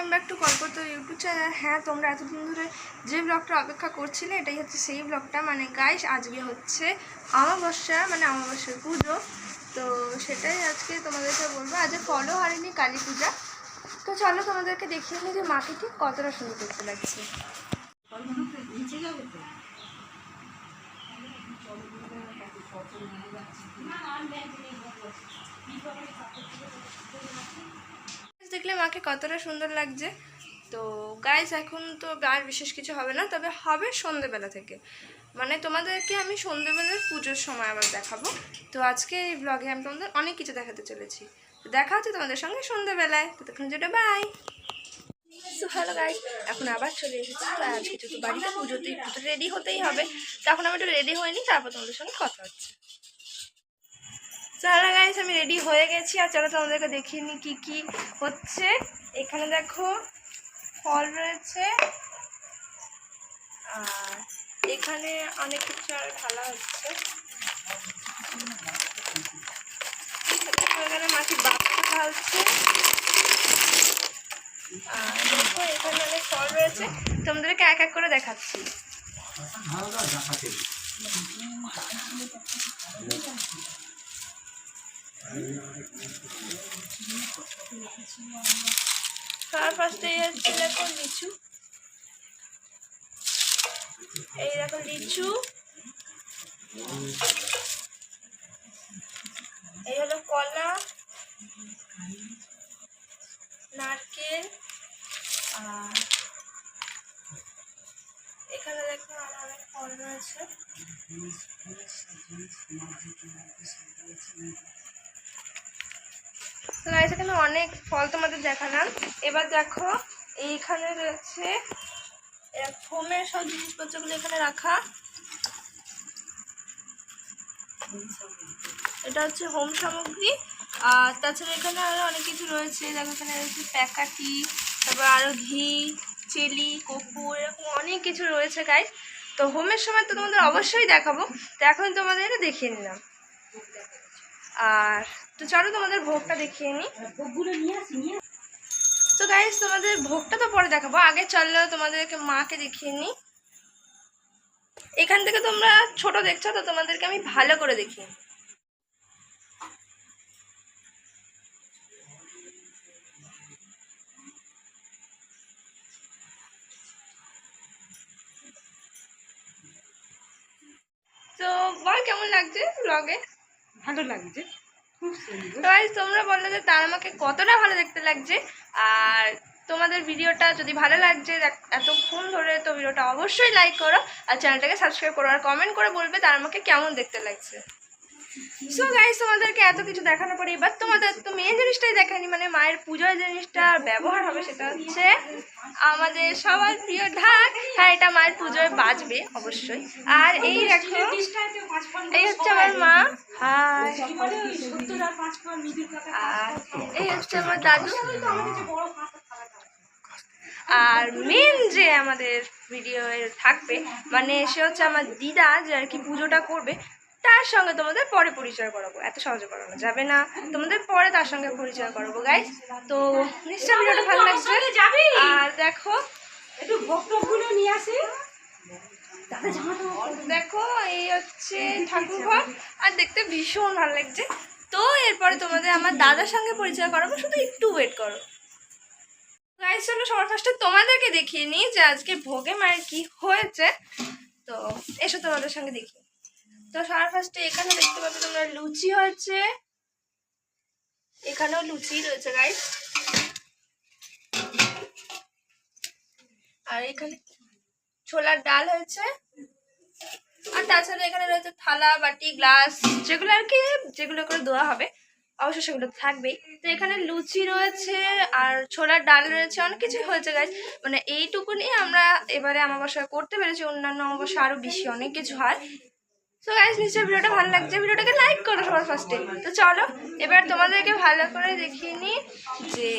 Welcome back to Kalpataru YouTube channel হ্যাঁ তোমরা এতদিন ধরে যে ব্লগটা অপেক্ষা করছিলে, এটাই হচ্ছে সেই ব্লগটা মানে গাইস আজকে হচ্ছে অমাবস্যা মানে অমাবস্যার পুজো। তো সেটাই আজকে তোমাদেরকে বলব। আজকে ফলো হারেনি কালী পূজা। তো চলো তোমাদেরকে দেখিয়ে নিই যে মাকে ঠিক কতটা সুন্দর করতে লাগছে। দেখলে মাকে কতটা সুন্দর লাগছে। তো গাইজ এখন তো আর বিশেষ কিছু হবে না, তবে হবে সন্ধেবেলা থেকে। মানে তোমাদেরকে আমি সন্ধেবেলার পুজোর সময় আবার দেখাবো। তো আজকে এই ব্লগে আমি তোমাদের অনেক কিছু দেখাতে চলেছি। তো দেখা হচ্ছে তোমাদের সঙ্গে সন্ধেবেলায়। ততক্ষণ যেটা বাই হ্যালো গাইজ এখন আবার চলে এসেছি। আজকে যেহেতু বাড়িতে পুজোতে রেডি হতেই হবে, তো এখন আমি একটু রেডি হয়নি, তারপর তোমাদের সঙ্গে কথা হচ্ছে। চলো গাইস আমি রেডি হয়ে গেছি। আর চলো তোমাদেরকে দেখিয়ে নিই কী কী হচ্ছে। এখানে দেখো ফল রয়েছে। আর এখানে অনেক কিছু আর ঢালা হচ্ছে। এখানে মাটি বাচ্চা ঢালছে আর দেখো, এখানে অনেক ফল রয়েছে। তোমাদেরকে এক এক করে দেখাচ্ছি। সবার ফার্স্টে দেখো, লিচু। এই দেখো, লিচু। এই হলো কলা, নারকেল, আর এখানে দেখো আরও অনেক ফল রয়েছে। তো গাইস এখানে অনেক ফল তোমাদের দেখালাম। এবার দেখো, এইখানে রয়েছে হোমের সব জিনিসপত্রগুলো এখানে রাখা। এটা হচ্ছে হোম সামগ্রী। আর তাছাড়া এখানে আরও অনেক কিছু রয়েছে। দেখো, এখানে রয়েছে প্যাকাটি, তারপর আরও ঘি, চিলি কপুর এরকম অনেক কিছু রয়েছে গাইস তো হোমের সময় তো তোমাদের অবশ্যই দেখাবো। তো এখন তোমাদের এটা দেখিয়ে নিলাম। আর তো চলো তোমাদের ভোগটা দেখিয়ে নিই তো গাইস তোমাদের ভোগটা তো পরে দেখাবো। আগে চলল তোমাদেরকে মাকে দেখিয়ে নিই এখান থেকে তোমরা ছোট দেখছ, তো তোমাদেরকে আমি ভালো করে দেখি। তো বল কেমন লাগছে ব্লগে ভালো লাগছে। তো তোমরা বললে যে তার আমাকে কতটা ভালো দেখতে লাগছে। আর তোমাদের ভিডিওটা যদি ভালো লাগছে এতক্ষণ ধরে তো ভিডিওটা অবশ্যই লাইক করো, আর চ্যানেলটাকে সাবস্ক্রাইব করো, আর কমেন্ট করে বলবে তার আমাকে কেমন দেখতে লাগছে। সো গাইস তোমাদেরকে এত কিছু দেখানোর পরে এবার তোমাদের তো মেন জিনিসটাই দেখানি মানে মায়ের পুজোর জিনিসটা ব্যবহার হবে সেটা হচ্ছে আমাদের সবার প্রিয় ঢাক। হ্যাঁ এটা মায়ের পুজোয় বাজবে, অবশ্যই। আর এই দেখো, এই হচ্ছে আমার মা। আর এই হচ্ছে আমার দাদু। আর মেন যে আমাদের ভিডিও থাকবে মানে সে হচ্ছে আমার দিদা, যে আর কি পুজোটা করবে তার সঙ্গে তোমাদের পরে পরিচয় করাবো। এত সহজে করানো যাবে না। তোমাদের পরে তার সঙ্গে পরিচয় করাবো গাইস তো নিশ্চয়ই ভিডিওটা ভালো লাগছে। আর দেখো একটু টোকগুলো নিয়ে আসি। দেখো এই হচ্ছে ঠাকুর ঘর আর দেখতে ভীষণ ভালো লাগছে। তো এরপরে তোমাদের আমার দাদার সঙ্গে পরিচয় করাবো শুধু একটু ওয়েট করো। গাইস চলো সবার ফার্স্টে তোমাদেরকে দেখিয়ে নিই যে আজকে ভোগে মায়ের কি হয়েছে। তো এসো তোমাদের সঙ্গে দেখি তো সবার ফার্স্টে এখানে দেখতে পাচ্ছ তোমরা লুচি হয়েছে। এখানেও লুচি রয়েছে গাইস আর এখানে ছোলার ডাল হয়েছে। আর তাছাড়া এখানে রয়েছে থালা, বাটি, গ্লাস, যেগুলো আর কি, যেগুলো করে দেওয়া হবে। অবশ্যই সেগুলো থাকবেই। তো এখানে লুচি রয়েছে, আর ছোলার ডাল রয়েছে, অনেক কিছু হয়েছে গাছ মানে এইটুকুনি আমরা এবারে আমাবাসা করতে পেরেছি। অন্যান্য আমাবাসা আরও বেশি, অনেক কিছু হয়। তো গাইজ নিশ্চয়ই ভিডিওটা ভালো লাগছে। ভিডিওটাকে লাইক করো সবার ফার্স্টে তো চলো, এবার তোমাদেরকে ভালো করে দেখিয়ে নিই যে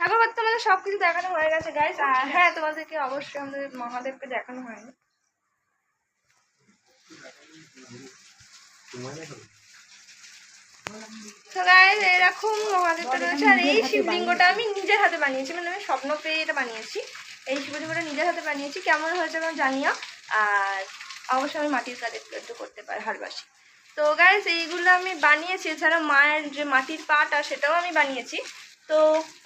ঠাকুর তোমাদের সব কিছু দেখানো হয়ে গেছে গাইজ আর হ্যাঁ তোমাদেরকে অবশ্যই আমাদের মহাদেবকে দেখানো হয়নি। গাইস এরকম মহাদেবটা রয়েছে। আর এই শিবলিঙ্গটা আমি নিজের হাতে বানিয়েছি। মানে আমি স্বপ্ন পেয়ে এটা বানিয়েছি। এই শিবলিঙ্গটা নিজের হাতে বানিয়েছি। কেমন হয়েছে জানিও। আর অবশ্যই আমি মাটির কাজ একটু করতে পারি ভালোবাসি তো গাইস এইগুলো আমি বানিয়েছি এছাড়া মায়ের যে মাটির পাটা সেটাও আমি বানিয়েছি তো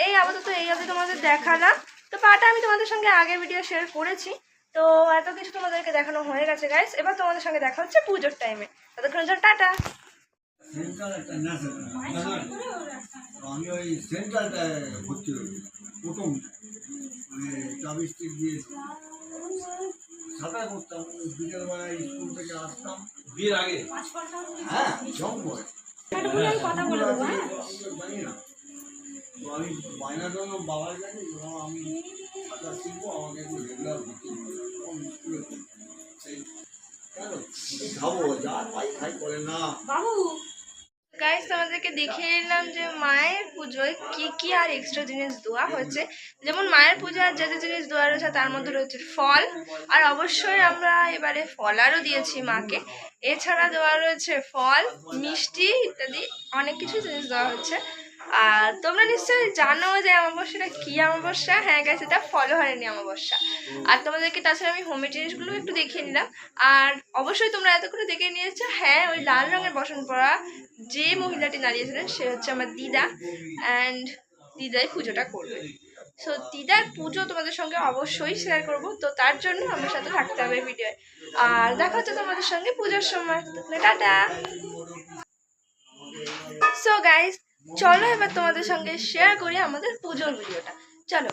এই আপাতত এই অবধি তোমাদের দেখালাম তো পাটা আমি তোমাদের সঙ্গে আগে ভিডিও শেয়ার করেছি তো এত কিছু তোমাদেরকে দেখানো হয়ে গেছে গাইস এবার তোমাদের সঙ্গে দেখা হচ্ছে পুজোর টাইমে ততক্ষণের জন্য টাটা আমি ওই সেন্ট্রালটায় ভর্তি হই প্রথম। মানে চাবি দিয়ে সাঁতার করতাম বিকেলবেলায় স্কুল থেকে আসতাম। বিয়ের আগে? হ্যাঁ কথা বলে হ্যাঁ? জানি না। তো আমি বায়নার জন্য বাবার কাছে যখন আমি সাঁতার শিখব আমাকে একটু রেগুলার ভর্তি করে স্কুলে। সেই কেন? খাব যা পাই খাই করে না। বাবু গাইস তোমাদেরকে দেখিয়ে নিলাম যে মায়ের পুজোয় কি কি আর এক্সট্রা জিনিস দেওয়া হয়েছে। যেমন মায়ের পূজার যে যে জিনিস দেওয়া রয়েছে, তার মধ্যে রয়েছে ফল। আর অবশ্যই আমরা এবারে ফল আরও দিয়েছি মাকে। এছাড়া দেওয়া রয়েছে ফল, মিষ্টি ইত্যাদি অনেক কিছু জিনিস দেওয়া হচ্ছে আর তোমরা নিশ্চয়ই জানো যে অমাবস্যাটা কি অমাবস্যা? হ্যাঁ গেছে এটা ফলহারিণী অমাবস্যা। আর তোমাদেরকে তাছাড়া আমি হোমের জিনিসগুলো একটু দেখিয়ে নিলাম। আর অবশ্যই তোমরা এতক্ষণে দেখে নিয়েছো হ্যাঁ ওই লাল রঙের বসন পরা যে মহিলাটি দাঁড়িয়েছিলেন, সে হচ্ছে আমার দিদা। অ্যান্ড দিদাই পুজোটা করবে। সো দিদার পুজো তোমাদের সঙ্গে অবশ্যই শেয়ার করব। তো তার জন্য আমার সাথে থাকতে হবে ভিডিও আর দেখা হচ্ছে তোমাদের সঙ্গে পুজোর সময়। টাটা। সো গাইস চলো এবার তোমাদের সঙ্গে শেয়ার করি আমাদের পুজোর ভিডিওটা চলো।